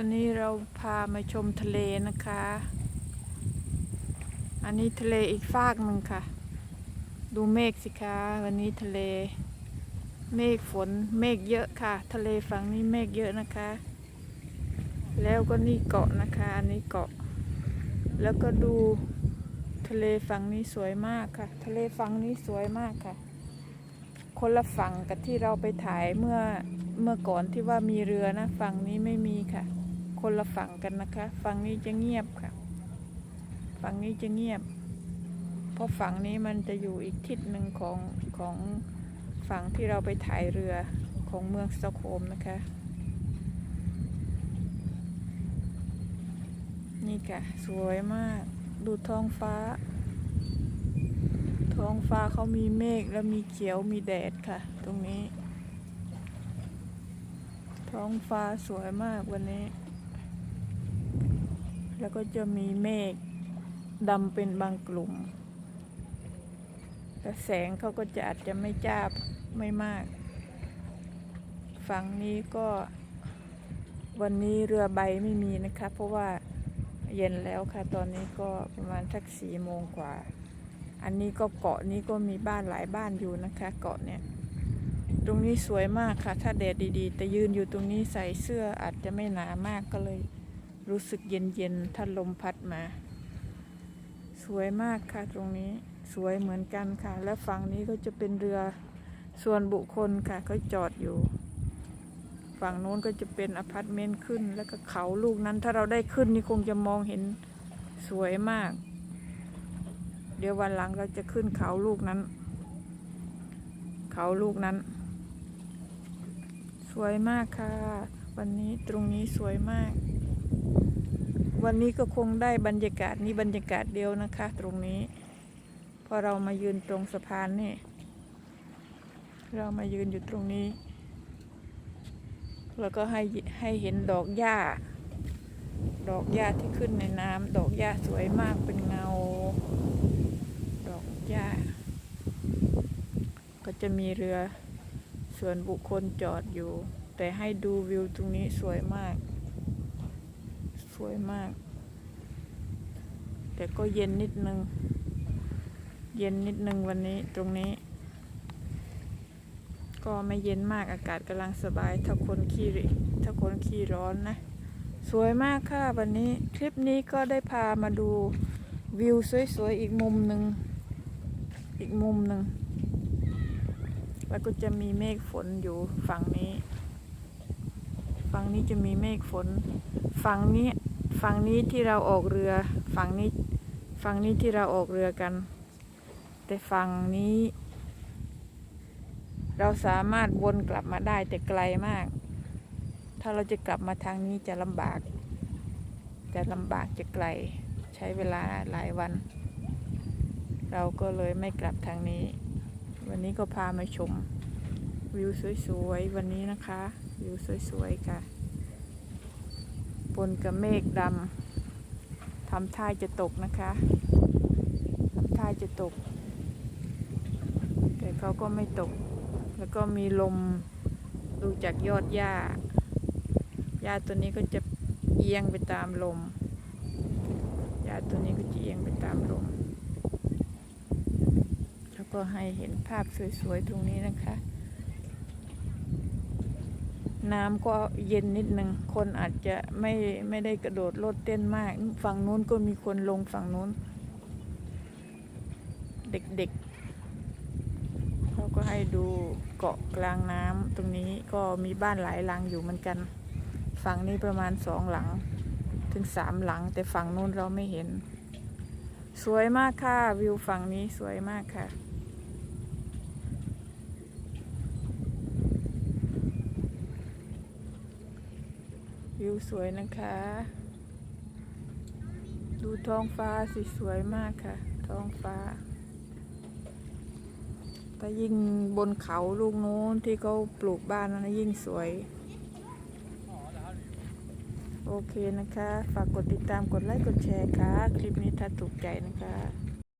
วันนี้เราพามาชมทะเลนะคะ อันนี้ทะเลอีกฟากหนึ่งค่ะ ดูเมฆสิคะ วันนี้ทะเล เมฆฝน เมฆเยอะค่ะ ทะเลฝั่งนี้เมฆเยอะนะคะ แล้วก็นี่เกาะนะคะ อันนี้เกาะ แล้วก็ดูทะเลฝั่งนี้สวยมากค่ะ ทะเลฝั่งนี้สวยมากค่ะ คนละฝั่งกับที่เราไปถ่ายเมื่อเมื่อก่อนที่ว่ามีเรือนะ ฝั่งนี้ไม่มีค่ะ คนละฝั่งกันนะคะ ฝั่งนี้จะเงียบค่ะ ฝั่งนี้จะเงียบ เพราะฝั่งนี้มันจะอยู่อีกทิศหนึ่งของของฝั่งที่เราไปถ่ายเรือของเมืองสตอกโฮล์มนะคะ นี่ค่ะ สวยมาก ดูท้องฟ้า ท้องฟ้าเขามีเมฆแล้วมีเขียวมีแดดค่ะ ตรงนี้ ท้องฟ้าสวยมากวันนี้ แล้วก็จะมีเมฆดำเป็นบางกลุ่ม แต่แสงเขาก็จะอาจจะไม่จ้าไม่มาก ฝั่งนี้ก็ วันนี้เรือใบไม่มีนะคะ เพราะว่าเย็นแล้วค่ะ ตอนนี้ก็ประมาณสักสี่โมงกว่า อันนี้ก็เกาะนี้ก็มีบ้านหลายบ้านอยู่นะคะ เกาะเนี่ย ตรงนี้สวยมากค่ะ ถ้าแดดดีๆ แต่ยืนอยู่ตรงนี้ใส่เสื้ออาจจะไม่หนามากก็เลย รู้สึกเย็นๆถ้าลมพัดมา สวยมากค่ะตรงนี้สวยเหมือนกันค่ะ และฝั่งนี้ก็จะเป็นเรือส่วนบุคคลค่ะเขาจอดอยู่ ฝั่งโน้นก็จะเป็นอพาร์ตเมนต์ขึ้น แล้วก็เขาลูกนั้นถ้าเราได้ขึ้นนี่คงจะมองเห็นสวยมาก เดี๋ยววันหลังเราจะขึ้นเขาลูกนั้น เขาลูกนั้น สวยมากค่ะ วันนี้ตรงนี้สวยมาก วันนี้ก็คงได้บรรยากาศนี้บรรยากาศเดียวนะคะ ตรงนี้ พอเรามายืนตรงสะพานนี่ เรามายืนอยู่ตรงนี้ แล้วก็ให้ให้เห็นดอกหญ้า ดอกหญ้าที่ขึ้นในน้ำดอกหญ้าสวยมากเป็นเงา ดอกหญ้า ก็จะมีเรือส่วนบุคคลจอดอยู่ แต่ให้ดูวิวตรงนี้สวยมาก สวยมาก แต่ก็เย็นนิดนึง เย็นนิดนึงวันนี้ตรงนี้ ก็ไม่เย็นมากอากาศกำลังสบายถ้าคนขี้ริถ้าคนขี้ร้อนนะ สวยมากค่ะวันนี้คลิปนี้ก็ได้พามาดูวิวสวยๆอีกมุมหนึ่งอีกมุมหนึ่งแล้วก็จะมีเมฆฝนอยู่ฝั่งนี้ ฝั่งนี้จะมีเมฆฝน ฝั่งนี้ ฝั่งนี้ที่เราออกเรือฝั่งนี้ฝั่งนี้ที่เราออกเรือกัน แต่ฝั่งนี้ เราสามารถวนกลับมาได้แต่ไกลมาก ถ้าเราจะกลับมาทางนี้จะลำบากจะลำบากจะไกลใช้เวลาหลายวัน เราก็เลยไม่กลับทางนี้ วันนี้ก็พามาชมวิวสวยๆวันนี้นะคะ วิวสวยๆค่ะ ปนกับเมฆดำทำท่าจะตกนะคะทำท่าจะตก แต่เขาก็ไม่ตก แล้วก็มีลมดูจากยอดหญ้าหญ้าตัวนี้ก็จะเอียงไปตามลมหญ้าตัวนี้ก็จะเอียงไปตามลม แล้วก็ให้เห็นภาพสวยๆตรงนี้นะคะ น้ำก็เย็นนิดนึง คนอาจจะไม่ไม่ได้กระโดดโลดเต้นมาก ฝั่งนู้นก็มีคนลงฝั่งนู้น เด็กๆเขาก็ให้ดูเกาะกลางน้ำตรงนี้ก็มีบ้านหลายหลังอยู่เหมือนกัน ฝั่งนี้ประมาณสองหลัง ถึงสามหลัง แต่ฝั่งนู้นเราไม่เห็น สวยมากค่ะวิวฝั่งนี้สวยมากค่ะ สวยนะคะ ดูท้องฟ้าสิสวยมากค่ะ ท้องฟ้าแต่ยิ่งบนเขาลูกโน้นที่เขาปลูกบ้านนั้นยิ่งสวย โอเคนะคะ ฝากกดติดตามกดไลค์กดแชร์ค่ะ คลิปนี้ถ้าถูกใจนะคะ